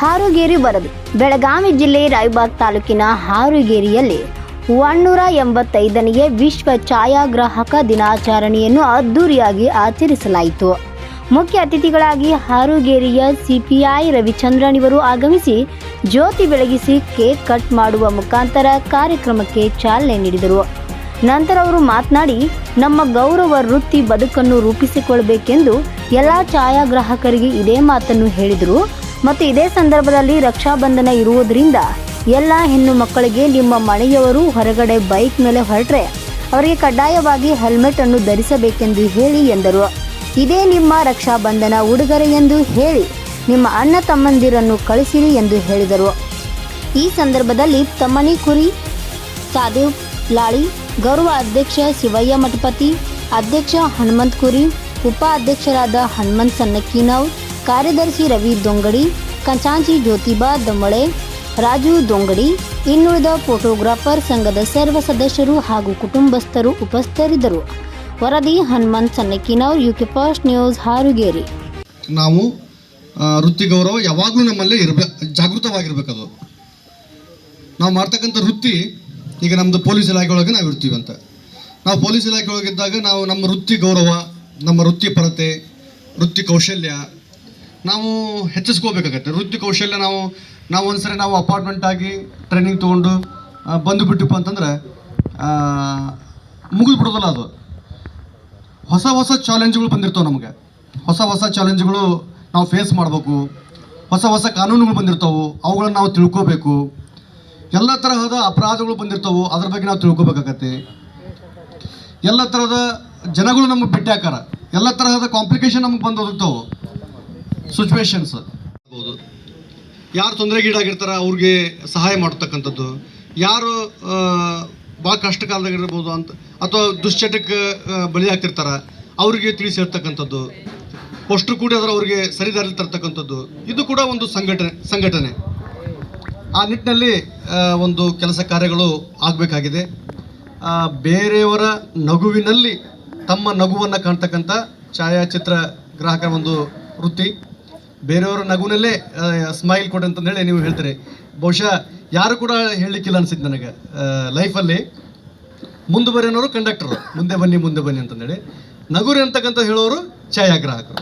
ಹಾರುಗೇರಿ ವರದಿ. ಬೆಳಗಾವಿ ಜಿಲ್ಲೆ ರಾಯಬಾಗ್ ತಾಲೂಕಿನ ಹಾರುಗೇರಿಯಲ್ಲಿ ಒನ್ನೂರ ಎಂಬತ್ತೈದನೆಯ ವಿಶ್ವ ಛಾಯಾಗ್ರಾಹಕ ದಿನಾಚರಣೆಯನ್ನು ಅದ್ದೂರಿಯಾಗಿ ಆಚರಿಸಲಾಯಿತು. ಮುಖ್ಯ ಅತಿಥಿಗಳಾಗಿ ಹಾರುಗೇರಿಯ ಸಿಪಿಐ ರವಿಚಂದ್ರನ್ ಇವರು ಆಗಮಿಸಿ ಜ್ಯೋತಿ ಬೆಳಗಿಸಿ ಕೇಕ್ ಕಟ್ ಮಾಡುವ ಮುಖಾಂತರ ಕಾರ್ಯಕ್ರಮಕ್ಕೆ ಚಾಲನೆ ನೀಡಿದರು. ನಂತರ ಅವರು ಮಾತನಾಡಿ, ನಮ್ಮ ಗೌರವ ವೃತ್ತಿ ಬದುಕನ್ನು ರೂಪಿಸಿಕೊಳ್ಳಬೇಕೆಂದು ಎಲ್ಲ ಛಾಯಾಗ್ರಾಹಕರಿಗೆ ಇದೇ ಮಾತನ್ನು ಹೇಳಿದರು. ಮತ್ತು ಇದೇ ಸಂದರ್ಭದಲ್ಲಿ ರಕ್ಷಾಬಂಧನ ಇರುವುದರಿಂದ ಎಲ್ಲ ಹೆಣ್ಣು ಮಕ್ಕಳಿಗೆ ನಿಮ್ಮ ಮನೆಯವರು ಹೊರಗಡೆ ಬೈಕ್ ಮೇಲೆ ಹೊರಟ್ರೆ ಅವರಿಗೆ ಕಡ್ಡಾಯವಾಗಿ ಹೆಲ್ಮೆಟ್ ಅನ್ನು ಧರಿಸಬೇಕೆಂದು ಹೇಳಿ ಎಂದರು. ಇದೇ ನಿಮ್ಮ ರಕ್ಷಾಬಂಧನ ಉಡುಗೊರೆ ಎಂದು ಹೇಳಿ ನಿಮ್ಮ ಅಣ್ಣ ತಮ್ಮಂದಿರನ್ನು ಕಳಿಸಿರಿ ಎಂದು ಹೇಳಿದರು. ಈ ಸಂದರ್ಭದಲ್ಲಿ ತಮ್ಮನಿ ಕುರಿ ಸಾದೇವ್ ಲಾಳಿ, ಗೌರವ ಅಧ್ಯಕ್ಷ ಶಿವಯ್ಯ ಮಠಪತಿ, ಅಧ್ಯಕ್ಷ ಹನುಮಂತ್ ಕುರಿ ಉಪಾಧ್ಯಕ್ಷರಾದ ಹನುಮಂತ್ ಸನ್ನಕ್ಕಿನವ್ ಕಾರ್ಯದರ್ಶಿ ರವಿ ದೊಂಗಡಿ ಕಂಚಾಂಚಿ ಜ್ಯೋತಿಬಾ ದಮ್ಮಳೆ, ರಾಜು ದೊಂಗಡಿ, ಇನ್ನುಳಿದ ಫೋಟೋಗ್ರಾಫರ್ ಸಂಘದ ಸರ್ವ ಸದಸ್ಯರು ಹಾಗೂ ಕುಟುಂಬಸ್ಥರು ಉಪಸ್ಥಿತರಿದ್ದರು. ವರದಿ Hanumant Sannakkinav UK first news, Harugeri. ನಾವು ವೃತ್ತಿ ಗೌರವ ಯಾವಾಗಲೂ ನಮ್ಮಲ್ಲಿ ಇರಬೇ, ಜಾಗೃತವಾಗಿರ್ಬೇಕದು. ನಾವು ಮಾಡ್ತಕ್ಕಂಥ ವೃತ್ತಿ ಈಗ ನಮ್ಮದು ಪೊಲೀಸ್ ಇಲಾಖೆ ಒಳಗೆ ನಾವು ಇರ್ತೀವಿ ಅಂತ. ನಾವು ಪೊಲೀಸ್ ಇಲಾಖೆ ಒಳಗಿದ್ದಾಗ ನಾವು ನಮ್ಮ ವೃತ್ತಿ ಗೌರವ, ನಮ್ಮ ವೃತ್ತಿಪರತೆ ವೃತ್ತಿ ಕೌಶಲ್ಯ ನಾವು ಹೆಚ್ಚಿಸ್ಕೋಬೇಕಾಗತ್ತೆ ವೃತ್ತಿ ಕೌಶಲ್ಯ ನಾವು ನಾವು ಒಂದ್ಸರಿ ನಾವು ಅಪಾರ್ಟ್ಮೆಂಟ್ ಆಗಿ ಟ್ರೈನಿಂಗ್ ತೊಗೊಂಡು ಬಂದುಬಿಟ್ಟಿಪ್ಪ ಬಂದು ಬಿಟ್ಟಿಪ್ಪ ಅಂತಂದ್ರೆ ಮುಗಿದು ಬಿಡೋದಲ್ಲ ಅದು. ಹೊಸ ಹೊಸ ಚಾಲೆಂಜ್ಗಳು ಬಂದಿರ್ತಾವೆ ನಮಗೆ. ಹೊಸ ಹೊಸ ಚಾಲೆಂಜ್ಗಳು ನಾವು ಫೇಸ್ ಮಾಡಬೇಕು. ಹೊಸ ಹೊಸ ಕಾನೂನುಗಳು ಬಂದಿರ್ತಾವೆ, ಅವುಗಳನ್ನ ನಾವು ತಿಳ್ಕೋಬೇಕು. ಎಲ್ಲ ತರಹದ ಅಪರಾಧಗಳು ಬಂದಿರ್ತಾವೆ, ಅದ್ರ ಬಗ್ಗೆ ನಾವು ತಿಳ್ಕೊಬೇಕಾಗತ್ತೆ. ಎಲ್ಲ ಥರದ ಜನಗಳು ನಮಗೆ ಭೇಟಿ ಹಾಕಾರ ಎಲ್ಲ ತರಹದ ಕಾಂಪ್ಲಿಕೇಶನ್ ನಮಗೆ ಬಂದು ಸಿಚುವೇಶನ್ಸ್ ಯಾರು ತೊಂದರೆಗೀಡಾಗಿರ್ತಾರೆ, ಅವ್ರಿಗೆ ಸಹಾಯ ಮಾಡತಕ್ಕಂಥದ್ದು. ಯಾರು ಭಾಳ ಕಷ್ಟ ಕಾಲದಾಗಿರ್ಬೋದು ಅಂತ, ಅಥವಾ ದುಶ್ಚಟಕ್ಕೆ ಬಲಿಯಾಗ್ತಿರ್ತಾರೆ, ಅವರಿಗೆ ತಿಳಿಸಿ ಹೇಳ್ತಕ್ಕಂಥದ್ದು ಅಷ್ಟು ಕೂಡ ಅದರ ಅವ್ರಿಗೆ ಸರಿದಾರಿ ತರ್ತಕ್ಕಂಥದ್ದು. ಇದು ಕೂಡ ಒಂದು ಸಂಘಟನೆ ಸಂಘಟನೆ. ಆ ನಿಟ್ಟಿನಲ್ಲಿ ಒಂದು ಕೆಲಸ ಕಾರ್ಯಗಳು ಆಗಬೇಕಾಗಿದೆ. ಬೇರೆಯವರ ನಗುವಿನಲ್ಲಿ ತಮ್ಮ ನಗುವನ್ನು ಕಾಣ್ತಕ್ಕಂಥ ಛಾಯಾಚಿತ್ರ ಗ್ರಾಹಕರ ಒಂದು ವೃತ್ತಿ. ಬೇರೆಯವರ ನಗುನಲ್ಲೇ ಸ್ಮೈಲ್ ಕೊಡು ಅಂತಂದೇಳಿ ನೀವು ಹೇಳ್ತೀರಿ. ಬಹುಶಃ ಯಾರು ಕೂಡ ಹೇಳಲಿಕ್ಕಿಲ್ಲ ಅನ್ಸಿದ್ದು ನನಗೆ. ಲೈಫಲ್ಲಿ ಮುಂದೆ ಬರೋನವರು ಕಂಡಕ್ಟರು ಮುಂದೆ ಬನ್ನಿ ಮುಂದೆ ಬನ್ನಿ ಅಂತಂದೇಳಿ. ನಗುರಿ ಅಂತಕ್ಕಂಥ ಹೇಳೋರು ಛಾಯಾಗ್ರಾಹಕರು.